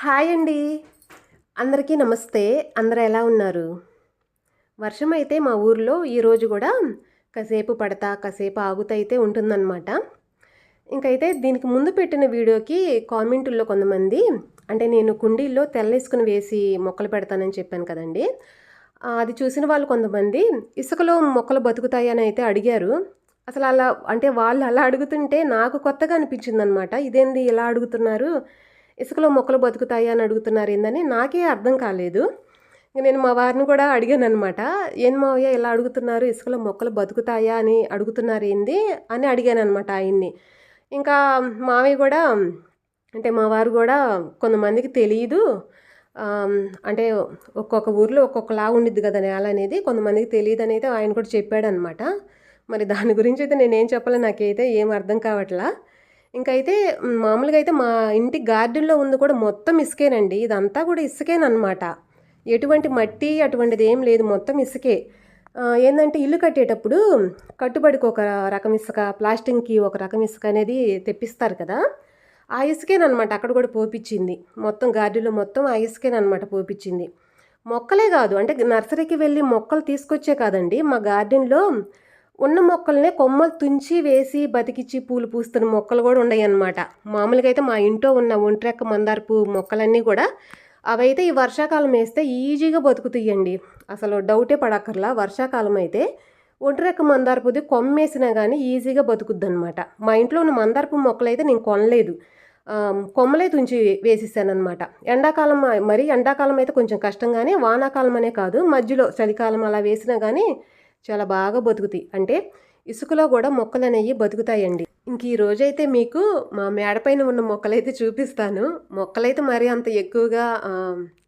Hi అండి. అందరికీ నమస్తే. అందరు ఎలా ఉన్నారు? వర్షం అయితే మా ఊర్లో ఈరోజు కూడా కాసేపు పడతా కాసేపు ఆగుతా అయితే ఉంటుందన్నమాట. ఇంకైతే దీనికి ముందు పెట్టిన వీడియోకి కామెంటుల్లో కొంతమంది అంటే నేను కుండీల్లో తెల్లేసుకుని వేసి మొక్కలు పెడతానని చెప్పాను కదండి. అది చూసిన వాళ్ళు కొంతమంది ఇసుకలో మొక్కలు బతుకుతాయని అయితే అడిగారు. అసలు అలా అంటే వాళ్ళు అలా అడుగుతుంటే నాకు కొత్తగా అనిపించింది అనమాట ఇదేంది ఇలా అడుగుతున్నారు? ఇసుకలో మొక్కలు బతుకుతాయి అని అడుగుతున్నారు ఏందని నాకే అర్థం కాలేదు. ఇంక నేను మా వారిని కూడా అడిగాను అనమాట ఏం మావయ్య ఇలా అడుగుతున్నారు? ఇసుకలో మొక్కలు బతుకుతాయా అని అడుగుతున్నారు ఏంది? అని అడిగాను అనమాట ఆయన్ని. ఇంకా మావయ్య కూడా అంటే మా వారు కూడా కొంతమందికి తెలియదు అంటే ఒక్కొక్క ఊర్లో ఒక్కొక్కలా ఉండిద్ది కదా నేల అనేది కొంతమందికి తెలియదు అనేది ఆయన కూడా చెప్పాడనమాట మరి దాని గురించి అయితే నేనేం చెప్పాలి నాకైతే ఏం అర్థం కావట్లా. ఇంకైతే మామూలుగా అయితే మా ఇంటి గార్డెన్లో ఉంది కూడా మొత్తం ఇసుకేనండి. ఇదంతా కూడా ఇసుకేనమాట ఎటువంటి మట్టి అటువంటిది ఏం లేదు మొత్తం ఇసుకే. ఏంటంటే ఇల్లు కట్టేటప్పుడు కట్టుబడికి ఒక రకం ఇసుక ప్లాస్టింగ్కి ఒక రకం ఇసుక అనేది తెప్పిస్తారు కదా. ఆ ఇసుకేనమాట అక్కడ కూడా పోపించింది మొత్తం గార్డెన్లో మొత్తం ఆ ఇసుకేనమాట పోపించింది మొక్కలే కాదు అంటే నర్సరీకి వెళ్ళి మొక్కలు తీసుకొచ్చే కాదండి. మా గార్డెన్లో ఉన్న మొక్కల్నే కొమ్మలు తుంచి వేసి బతికిచ్చి పూలు పూస్తున్న మొక్కలు కూడా ఉన్నాయి అన్నమాట మామూలుగా అయితే మా ఇంట్లో ఉన్న ఒంట్రెక్క మందారపు మొక్కలన్నీ కూడా అవైతే ఈ వర్షాకాలం వేస్తే ఈజీగా బతుకుతాయండి. అసలు డౌటే పడక్కర్లా వర్షాకాలం అయితే ఒంటరెక్క మందారపుది కొమ్మేసినా కానీ ఈజీగా బతుకుద్ది అనమాట మా ఇంట్లో ఉన్న మందారపు మొక్కలు అయితే నేను కొనలేదు. కొమ్మలే తుంచి వేసేసానమాట ఎండాకాలం మరి ఎండాకాలం అయితే కొంచెం కష్టంగానే వానాకాలం అనే కాదు మధ్యలో చలికాలం అలా వేసినా కానీ చాలా బాగా బతుకుతాయి. అంటే ఇసుకలో కూడా మొక్కలు అనేవి బతుకుతాయండి. ఇంక ఈ రోజైతే మీకు మా మేడపైన ఉన్న మొక్కలైతే చూపిస్తాను. మొక్కలైతే మరీ అంత ఎక్కువగా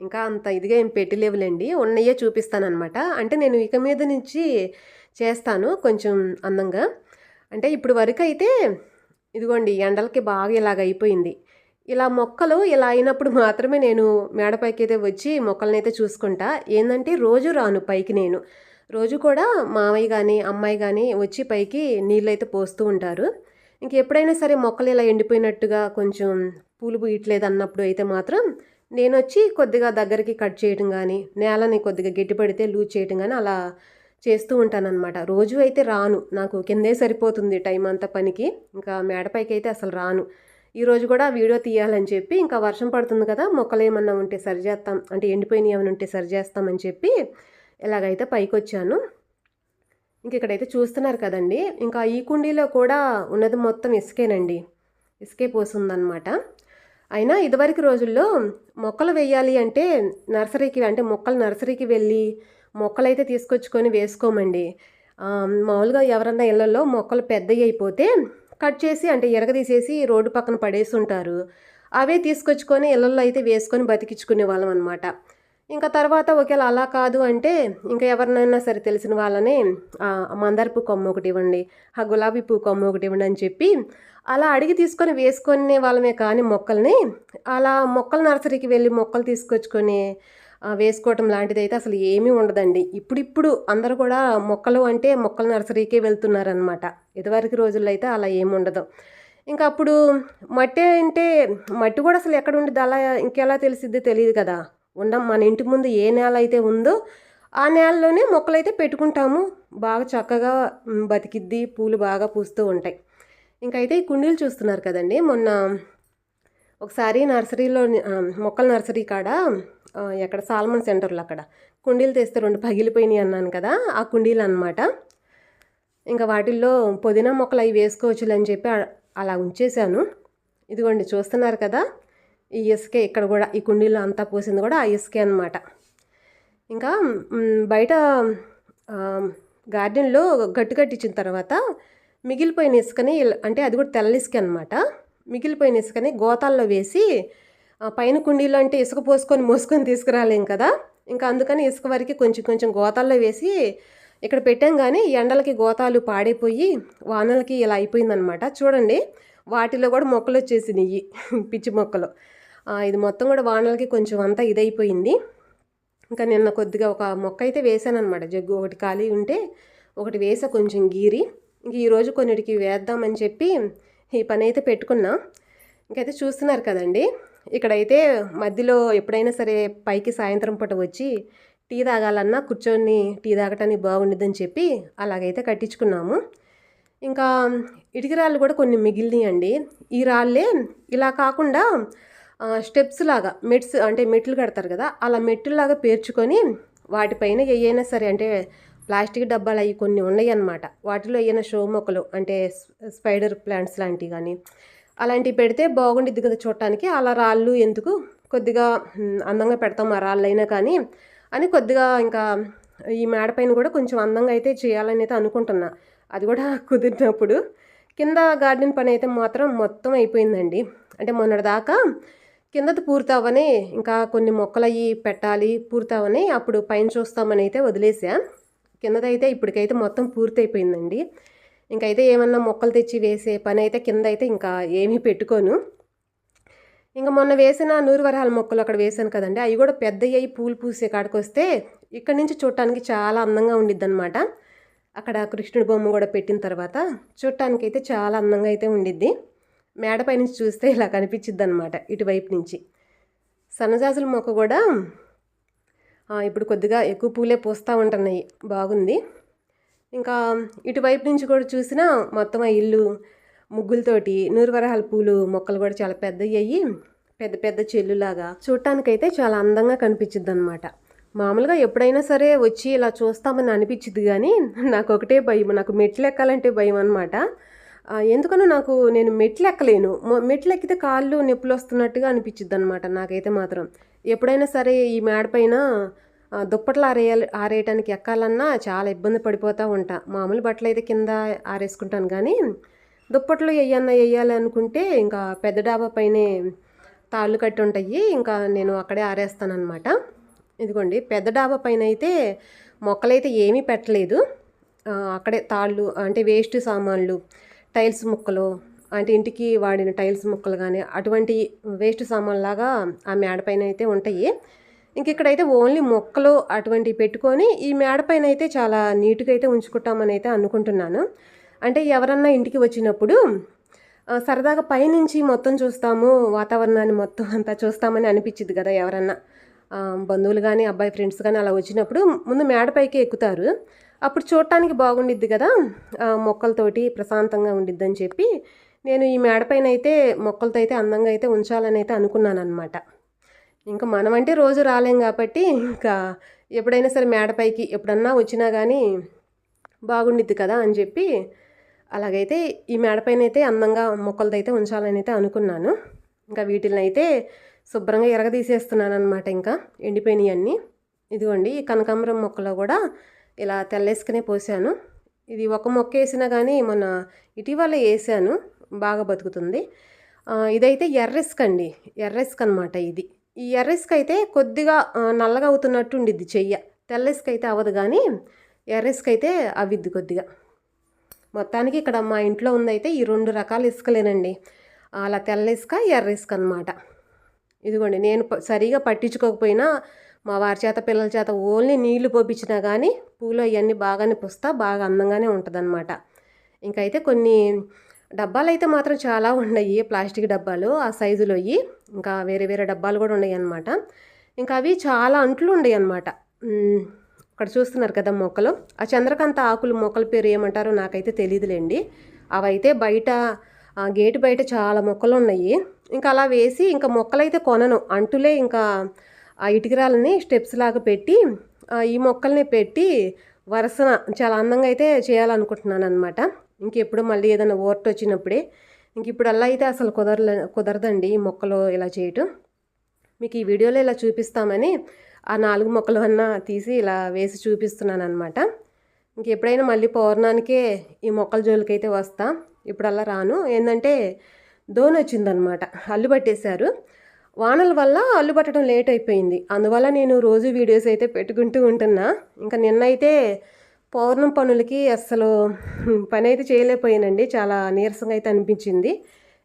ఇంకా అంత ఇదిగా ఏం పెట్టలేవులేండి. ఉన్నయే చూపిస్తాను అనమాట అంటే నేను ఇక మీద నుంచి చేస్తాను కొంచెం అందంగా. అంటే ఇప్పుడు వరకు అయితే ఇదిగోండి ఎండలకి బాగా ఇలాగ అయిపోయింది. ఇలా మొక్కలు ఇలా అయినప్పుడు మాత్రమే నేను మేడపైకి అయితే వచ్చి మొక్కలనైతే అయితే చూసుకుంటా. ఏంటంటే రోజు రాను పైకి నేను. రోజు కూడా మావయ్య కానీ అమ్మాయి కానీ వచ్చి పైకి నీళ్ళైతే పోస్తూ ఉంటారు. ఇంక ఎప్పుడైనా సరే మొక్కలు ఇలా ఎండిపోయినట్టుగా కొంచెం పూలు పూయట్లేదు అన్నప్పుడు అయితే మాత్రం నేను వచ్చి కొద్దిగా దగ్గరికి కట్ చేయడం కానీ నేలని కొద్దిగా గట్టిపడితే లూజ్ చేయడం కానీ అలా చేస్తూ ఉంటానన్నమాట. రోజు అయితే రాను. నాకు కిందే సరిపోతుంది టైం అంతా పనికి. ఇంకా మేడపైకి అయితే అసలు రాను. ఈరోజు కూడా వీడియో తీయాలని చెప్పి ఇంకా వర్షం పడుతుంది కదా మొక్కలు ఏమన్నా ఉంటే సరిచేస్తాం అంటే ఎండిపోయినవి ఏమైనా ఉంటే సరిచేస్తామని చెప్పి ఇలాగైతే పైకి వచ్చాను ఇంక ఇక్కడైతే చూస్తున్నారు కదండి. ఇంకా ఈ కుండీలో కూడా ఉన్నది మొత్తం ఇసుకేనండి. ఇసుకే పోసిందనమాట అయినా ఇదివరకు రోజుల్లో మొక్కలు వేయాలి అంటే నర్సరీకి అంటే మొక్కలు నర్సరీకి వెళ్ళి మొక్కలైతే తీసుకొచ్చుకొని వేసుకోమండి. మామూలుగా ఎవరన్నా ఇళ్ళల్లో మొక్కలు పెద్దవి అయిపోతే కట్ చేసి అంటే ఎరగదీసేసి రోడ్డు పక్కన పడేసి ఉంటారు అవే తీసుకొచ్చుకొని ఇళ్ళల్లో అయితే వేసుకొని బతికించుకునే వాళ్ళం అనమాట ఇంకా తర్వాత ఒకవేళ అలా కాదు అంటే ఇంకా ఎవరినైనా సరే తెలిసిన వాళ్ళని మందారపు కొమ్మ ఒకటి ఇవ్వండి ఆ గులాబీ పువ్వు కొమ్మ ఒకటి ఇవ్వండి అని చెప్పి అలా అడిగి తీసుకొని వేసుకునే వాళ్ళమే కానీ మొక్కల్ని అలా మొక్కల నర్సరీకి వెళ్ళి మొక్కలు తీసుకొచ్చుకొని వేసుకోవటం లాంటిది అయితే అసలు ఏమీ ఉండదండి. ఇప్పుడిప్పుడు అందరూ కూడా మొక్కలు అంటే మొక్కల నర్సరీకే వెళ్తున్నారనమాట ఇదివరకు రోజుల్లో అయితే అలా ఏమి ఉండదు. ఇంకా అప్పుడు మట్టి అంటే మట్టి కూడా అసలు ఎక్కడ ఉండదు అలా ఇంకెలా తెలిసిద్ది? తెలియదు కదా. ఉండం మన ఇంటి ముందు ఏ నేల అయితే ఉందో ఆ నేలలోనే మొక్కలు అయితే పెట్టుకుంటాము. బాగా చక్కగా బతికిద్ది పూలు బాగా పూస్తూ ఉంటాయి. ఇంకైతే ఈ కుండీలు చూస్తున్నారు కదండి. మొన్న ఒకసారి నర్సరీలో మొక్కల నర్సరీ కాడ ఎక్కడ సాల్మన్ సెంటర్లో అక్కడ కుండీలు తెస్తే రెండు పగిలిపోయినాయి అన్నాను కదా ఆ కుండీలు అన్నమాట. ఇంకా వాటిల్లో పుదీనా మొక్కలు అవి వేసుకోవచ్చులని చెప్పి అలా ఉంచేశాను. ఇదిగోండి చూస్తున్నారు కదా. ఈ ఇసుకే ఇక్కడ కూడా ఈ కుండీలో అంతా పోసింది కూడా ఆ ఇసుకే అనమాట ఇంకా బయట గార్డెన్లో గట్టు కట్టించిన తర్వాత మిగిలిపోయిన ఇసుకని ఇలా- అంటే అది కూడా తెల్ల ఇసుక అనమాట మిగిలిపోయిన ఇసుకని గోతాల్లో వేసి పైన కుండీలో అంటే ఇసుక పోసుకొని మోసుకొని తీసుకురాలేం కదా? ఇంకా అందుకని ఇసుక వరకు కొంచెం కొంచెం గోతాల్లో వేసి ఇక్కడ పెట్టాం కానీ ఎండలకి గోతాలు పాడైపోయి వానలకి ఇలా అయిపోయిందనమాట చూడండి వాటిలో కూడా మొక్కలు వచ్చేసినాయి పిచ్చి మొక్కలు. ఇది మొత్తం కూడా వానలకి కొంచెం అంతా ఇదైపోయింది. ఇంకా నిన్న కొద్దిగా ఒక మొక్క అయితే వేసాను అనమాట జగ్గు ఒకటి ఖాళీ ఉంటే ఒకటి వేసా కొంచెం గీరి. ఇంక ఈరోజు కొన్నిటికి వేద్దామని చెప్పి ఈ పని అయితే పెట్టుకున్నా. ఇంకైతే చూస్తున్నారు కదండి. ఇక్కడైతే మధ్యలో ఎప్పుడైనా సరే పైకి సాయంత్రం పూట వచ్చి టీ తాగాలన్నా కూర్చొని టీ తాగటానికి బాగుండిద్దని చెప్పి అలాగైతే కట్టించుకున్నాము. ఇంకా ఇటుక రాళ్ళు కూడా కొన్ని మిగిలినాయండి. ఈ రాళ్ళే ఇలా కాకుండా స్టెప్స్ లాగా మెట్స్ అంటే మెట్లు కడతారు కదా అలా మెట్టులాగా పేర్చుకొని వాటిపైన ఏయైనా సరే అంటే ప్లాస్టిక్ డబ్బాలు అవి కొన్ని ఉన్నాయి అన్నమాట వాటిలో ఏమైనా షో మొక్కలు అంటే స్పైడర్ ప్లాంట్స్ లాంటివి కానీ అలాంటివి పెడితే బాగుండిద్ది కదా చూడటానికి. అలా రాళ్ళు ఎందుకు కొద్దిగా అందంగా పెడతాం ఆ రాళ్ళు అయినా కానీ అని కొద్దిగా ఇంకా ఈ మేడపైన కూడా కొంచెం అందంగా అయితే చేయాలని అయితే అనుకుంటున్నా. అది కూడా కుదిరినప్పుడు. కింద గార్డెన్ పని అయితే మాత్రం మొత్తం అయిపోయిందండి. అంటే మొన్నటిదాకా కిందది పూర్తవని ఇంకా కొన్ని మొక్కలు అవి పెట్టాలి పూర్తవని అప్పుడు పైన చూస్తామని అయితే వదిలేసా కిందదైతే ఇప్పటికైతే మొత్తం పూర్తయిపోయిందండి. ఇంకైతే ఏమన్నా మొక్కలు తెచ్చి వేసే పని అయితే కింద అయితే ఇంకా ఏమీ పెట్టుకోను. ఇంకా మొన్న వేసిన నూరు వరహాల మొక్కలు అక్కడ వేసాను కదండి అవి కూడా పెద్దవి అయ్యి పూలు పూసే కాడికి వస్తే ఇక్కడి నుంచి చూడటానికి చాలా అందంగా ఉండిద్ది అనమాట అక్కడ కృష్ణుడి బొమ్మ కూడా పెట్టిన తర్వాత చూడటానికి అయితే చాలా అందంగా అయితే ఉండిద్ది. మేడపై నుంచి చూస్తే ఇలా కనిపించిద్ది అనమాట ఇటువైపు నుంచి. సన్నజాజుల మొక్క కూడా ఇప్పుడు కొద్దిగా ఎక్కువ పూలే పూస్తూ ఉంటున్నాయి. బాగుంది. ఇంకా ఇటువైపు నుంచి కూడా చూసినా మొత్తం ఆ ఇల్లు ముగ్గులతోటి నూరువరహాల పూలు మొక్కలు కూడా చాలా పెద్దవి అయ్యి పెద్ద పెద్ద చెల్లులాగా చూడటానికైతే చాలా అందంగా కనిపించింది అనమాట మామూలుగా ఎప్పుడైనా సరే వచ్చి ఇలా చూస్తామని అనిపించింది కానీ నాకు ఒకటే భయం నాకు మెట్లు ఎక్కాలంటే భయం అనమాట ఎందుకనో నాకు నేను మెట్లు ఎక్కలేను మెట్లు ఎక్కితే కాళ్ళు నొప్పులు వస్తున్నట్టుగా అనిపించిద్ది అనమాట నాకైతే మాత్రం. ఎప్పుడైనా సరే ఈ మేడపైన దుప్పట్లు ఆరేయాలి ఆరేయటానికి ఎక్కాలన్నా చాలా ఇబ్బంది పడిపోతూ ఉంటా. మామూలు బట్టలు అయితే కింద ఆరేసుకుంటాను కానీ దుప్పట్లు వేయన్నా వేయాలి అనుకుంటే ఇంకా పెద్ద డాబా పైనే తాళ్ళు కట్టి ఉంటాయి. ఇంకా నేను అక్కడే ఆరేస్తానమాట ఇదిగోండి పెద్ద డాబా పైన అయితే మొక్కలైతే ఏమీ పెట్టలేదు. అక్కడే తాళ్ళు అంటే వేస్ట్ సామాన్లు టైల్స్ ముక్కలు అంటే ఇంటికి వాడిన టైల్స్ ముక్కలు కానీ అటువంటి వేస్ట్ సామాన్లాగా ఆ మేడపైన అయితే ఉంటాయి. ఇంక ఇక్కడైతే ఓన్లీ మొక్కలు అటువంటివి పెట్టుకొని ఈ మేడపైన అయితే చాలా నీట్గా అయితే ఉంచుకుంటామని అయితే అనుకుంటున్నాను. అంటే ఎవరన్నా ఇంటికి వచ్చినప్పుడు సరదాగా పైనుంచి మొత్తం చూస్తాము వాతావరణాన్ని మొత్తం అంతా చూస్తామని అనిపించింది కదా ఎవరన్నా. బంధువులు కానీ అబ్బాయి ఫ్రెండ్స్ కానీ అలా వచ్చినప్పుడు ముందు మేడపైకి ఎక్కుతారు. అప్పుడు చూడటానికి బాగుండిద్ది కదా మొక్కలతోటి ప్రశాంతంగా ఉండిద్దని చెప్పి నేను ఈ మేడపైన అయితే మొక్కలతో అయితే అందంగా అయితే ఉంచాలని అయితే అనుకున్నాను అనమాట ఇంకా మనమంటే రోజు రాలేం కాబట్టి ఇంకా ఎప్పుడైనా సరే మేడపైకి ఎప్పుడన్నా వచ్చినా కానీ బాగుండిద్ది కదా అని చెప్పి అలాగైతే ఈ మేడపైన అయితే అందంగా మొక్కలతో అయితే ఉంచాలని అయితే అనుకున్నాను. ఇంకా వీటిని అయితే శుభ్రంగా ఎరగదీసేస్తున్నాను అనమాట ఇంకా ఎండిపోయినాయి అన్నీ ఇదిగోండి ఈ కనకాంబరం మొక్కలో కూడా ఇలా తెల్లేసుకునే పోసాను. ఇది ఒక మొక్క వేసినా కానీ మొన్న ఇటీవల వేసాను బాగా బతుకుతుంది. ఇదైతే ఎర్రెస్క్ అండి ఎర్రెస్క్ అనమాట ఇది. ఈ ఎర్రెస్క్ అయితే కొద్దిగా నల్లగా అవుతున్నట్టు ఉండిద్ది చెయ్య. తెల్లెస్క్ అయితే అవ్వదు కానీ ఎర్రెస్క్ అయితే అవిద్ది కొద్దిగా. మొత్తానికి ఇక్కడ మా ఇంట్లో ఉందైతే ఈ రెండు రకాల ఇసుకలేనండి. అలా తెల్ల ఇసుక ఎర్ర ఇసుక అనమాట ఇదిగోండి నేను ప- సరిగా పట్టించుకోకపోయినా మా వారి చేత పిల్లల చేత ఓన్లీ నీళ్ళు పోపించినా కానీ పూలు అవన్నీ బాగానే పుస్తా బాగా అందంగానే ఉంటుందన్నమాట. ఇంకైతే కొన్ని డబ్బాలు అయితే మాత్రం చాలా ఉన్నాయి ప్లాస్టిక్ డబ్బాలు ఆ సైజులో ఇంకా వేరే వేరే డబ్బాలు కూడా ఉన్నాయి అన్నమాట ఇంకా అవి చాలా అంట్లు ఉన్నాయి అన్నమాట ఇక్కడ చూస్తున్నారు కదా మొక్కలు. ఆ చంద్రకాంత ఆకులు మొక్కల పేరు ఏమంటారో నాకైతే తెలియదులేండి అవైతే బయట ఆ గేటు బయట చాలా మొక్కలు ఉన్నాయి. ఇంకా అలా వేసి ఇంకా మొక్కలైతే కొనను. అంటులే ఇంకా ఆ ఇటుకరాలని స్టెప్స్ లాగా పెట్టి ఈ మొక్కల్ని పెట్టి వరుసన చాలా అందంగా అయితే చేయాలనుకుంటున్నాను అనమాట ఇంకెప్పుడు మళ్ళీ ఏదైనా ఓర్ట్ వచ్చినప్పుడే. ఇంక ఇప్పుడు అలా అయితే అసలు కుదరలే కుదరదండి ఈ మొక్కలు ఇలా చేయటం. మీకు ఈ వీడియోలో ఇలా చూపిస్తామని ఆ నాలుగు మొక్కలు అన్నా తీసి ఇలా వేసి చూపిస్తున్నాను అనమాట ఇంకెప్పుడైనా మళ్ళీ పౌర్ణానికే ఈ మొక్కల జోలికైతే వస్తా. ఇప్పుడు అలా రాను. ఏంటంటే దోని వచ్చిందనమాట అల్లు పట్టేశారు. వానల వల్ల అల్లు పట్టడం లేట్ అయిపోయింది. అందువల్ల నేను రోజు వీడియోస్ అయితే పెట్టుకుంటూ ఉంటున్నా. ఇంకా నిన్నైతే పౌర్ణం పనులకి అస్సలు పని అయితే చేయలేకపోయానండి. చాలా నీరసంగా అయితే అనిపించింది.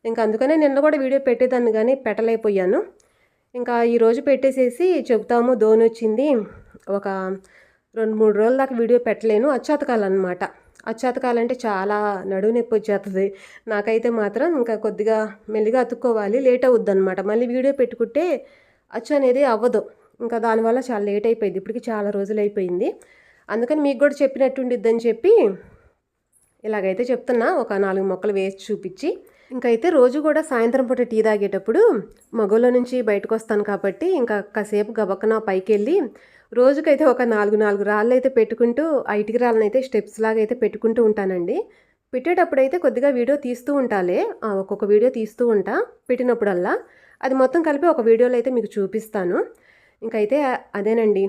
ఇంకా అందుకనే నిన్న కూడా వీడియో పెట్టేదాన్ని కానీ పెట్టలేకపోయాను. ఇంకా ఈరోజు పెట్టేసేసి చెబుతాము దోని వచ్చింది ఒక రెండు మూడు రోజుల దాకా వీడియో పెట్టలేను. అచ్చాతకాలన్నమాట. అచ్చాతకాలంటే చాలా నడువు నొప్పి వచ్చేస్తుంది నాకైతే మాత్రం ఇంకా కొద్దిగా మెల్లిగా అతుక్కోవాలి లేట్ అవుద్ది అనమాట మళ్ళీ వీడియో పెట్టుకుంటే అచ్చు అనేది అవ్వదు. ఇంకా దానివల్ల చాలా లేట్ అయిపోయింది. ఇప్పటికి చాలా రోజులు అయిపోయింది. అందుకని మీకు కూడా చెప్పినట్టుండిద్దని చెప్పి ఇలాగైతే చెప్తున్నా. ఒక నాలుగు మొక్కలు వేసి చూపించి. ఇంకైతే రోజు కూడా సాయంత్రం పూట టీ తాగేటప్పుడు మగోలో నుంచి బయటకు వస్తాను కాబట్టి ఇంకా కాసేపు గబక్కన పైకి వెళ్ళి రోజుకైతే ఒక నాలుగు నాలుగు రాళ్ళు అయితే పెట్టుకుంటూ ఆ ఇటుక రాళ్ళని అయితే స్టెప్స్ లాగా అయితే పెట్టుకుంటూ ఉంటానండి. పెట్టేటప్పుడు అయితే కొద్దిగా వీడియో తీస్తూ ఉంటాలే. ఒక్కొక్క వీడియో తీస్తూ ఉంటా పెట్టినప్పుడల్లా. అది మొత్తం కలిపి ఒక వీడియోలో అయితే మీకు చూపిస్తాను. ఇంకైతే అదేనండి.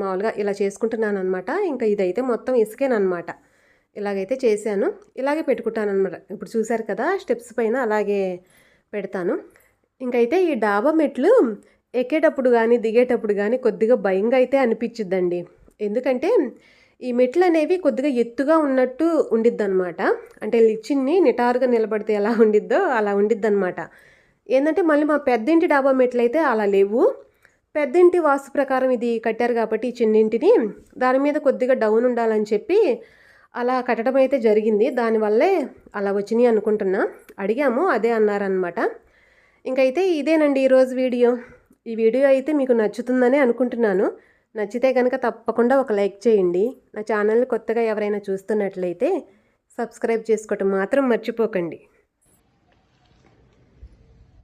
మామూలుగా ఇలా చేసుకుంటున్నాను అనమాట ఇంకా ఇదైతే మొత్తం ఇసుకేనమాట ఇలాగైతే చేశాను. ఇలాగే పెట్టుకుంటాను అనమాట ఇప్పుడు చూశారు కదా స్టెప్స్ పైన అలాగే పెడతాను. ఇంకైతే ఈ డాబా మెట్లు ఎక్కేటప్పుడు కానీ దిగేటప్పుడు కానీ కొద్దిగా భయంగా అయితే అనిపించిద్దండి ఎందుకంటే ఈ మెట్లు అనేవి కొద్దిగా ఎత్తుగా ఉన్నట్టు ఉండిద్ది అనమాట అంటే లిచ్చిన్ని నిటారుగా నిలబడితే ఎలా ఉండిద్దో అలా ఉండిద్ది అనమాట ఏంటంటే మళ్ళీ మా పెద్దింటి డాబా మెట్లు అయితే అలా లేవు. పెద్దింటి వాస్తు ప్రకారం ఇది కట్టారు కాబట్టి ఈ చిన్నింటిని దాని మీద కొద్దిగా డౌన్ ఉండాలని చెప్పి అలా కట్టడం అయితే జరిగింది. దానివల్లే అలా వచ్చినాయి అనుకుంటున్నా. అడిగాము అదే అన్నారనమాట ఇంకైతే ఇదేనండి ఈరోజు వీడియో. ఈ వీడియో అయితే మీకు నచ్చుతుందని అనుకుంటున్నాను. నచ్చితే కనుక తప్పకుండా ఒక లైక్ చేయండి. నా ఛానల్ కొత్తగా ఎవరైనా చూస్తున్నట్లయితే సబ్స్క్రైబ్ చేసుకోవటం మాత్రం మర్చిపోకండి.